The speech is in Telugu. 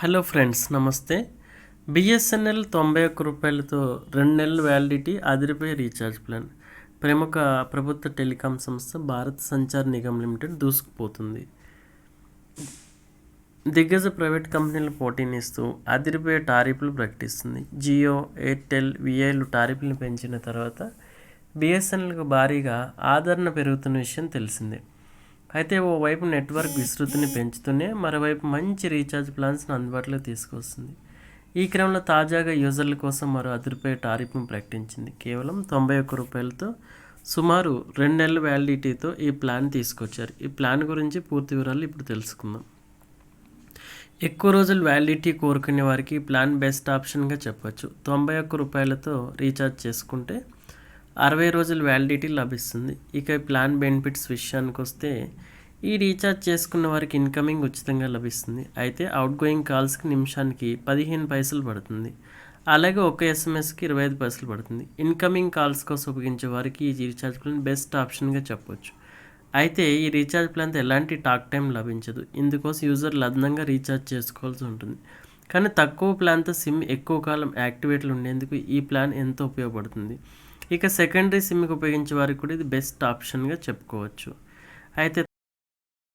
హలో ఫ్రెండ్స్ నమస్తే. బిఎస్ఎన్ఎల్ తొంభై ఒక్క రూపాయలతో రెండు నెలల వ్యాలిడిటీ అదిరిపోయే రీఛార్జ్ ప్లాన్. ప్రముఖ ప్రభుత్వ టెలికాం సంస్థ భారత్ సంచార్ నిగమ్ లిమిటెడ్ దూసుకుపోతుంది. దిగ్గజ ప్రైవేట్ కంపెనీలు పోటీనిస్తూ అదిరిపోయే టారిఫ్లు ప్రకటిస్తుంది. జియో ఎయిర్టెల్ విఐలు టారిఫ్లను పెంచిన తర్వాత బిఎస్ఎన్ఎల్కు భారీగా ఆదరణ పెరుగుతున్న విషయం తెలిసిందే. అయితే ఓవైపు నెట్వర్క్ విస్తృతిని పెంచుతూనే మరోవైపు మంచి రీఛార్జ్ ప్లాన్స్ను అందుబాటులో తీసుకొస్తుంది. ఈ క్రమంలో తాజాగా యూజర్ల కోసం మరో అదిరిపై టారిఫ్ను ప్రకటించింది. కేవలం తొంభై ఒక్క రూపాయలతో సుమారు రెండు నెలల వ్యాలిడిటీతో ఈ ప్లాన్ తీసుకొచ్చారు. ఈ ప్లాన్ గురించి పూర్తి వివరాలు ఇప్పుడు తెలుసుకుందాం. ఎక్కువ రోజులు వ్యాలిడిటీ కోరుకునే వారికి ఈ ప్లాన్ బెస్ట్ ఆప్షన్గా చెప్పొచ్చు. తొంభై ఒక్క రూపాయలతో రీఛార్జ్ చేసుకుంటే అరవై రోజుల వ్యాలిడిటీ లభిస్తుంది. ఇక ప్లాన్ బెనిఫిట్స్ విషయానికి వస్తే ఈ రీఛార్జ్ చేసుకున్న వారికి ఇన్కమింగ్ ఉచితంగా లభిస్తుంది. అయితే అవుట్ గోయింగ్ కాల్స్కి నిమిషానికి పదిహేను పైసలు పడుతుంది. అలాగే ఒక ఎస్ఎంఎస్కి ఇరవై ఐదు పైసలు పడుతుంది. ఇన్కమింగ్ కాల్స్ కోసం ఉపయోగించే వారికి ఈ రీఛార్జ్ ప్లాన్ బెస్ట్ ఆప్షన్గా చెప్పొచ్చు. అయితే ఈ రీఛార్జ్ ప్లాన్తో ఎలాంటి టాక్ టైం లభించదు. ఇందుకోసం యూజర్లు అదనంగా రీఛార్జ్ చేసుకోవాల్సి ఉంటుంది. కానీ తక్కువ ప్లాన్తో సిమ్ ఎక్కువ కాలం యాక్టివేట్లు ఉండేందుకు ఈ ప్లాన్ ఎంతో ఉపయోగపడుతుంది. ఇక సెకండరీ సిమ్కి ఉపయోగించే వారికి కూడా ఇది బెస్ట్ ఆప్షన్గా చెప్పుకోవచ్చు. అయితే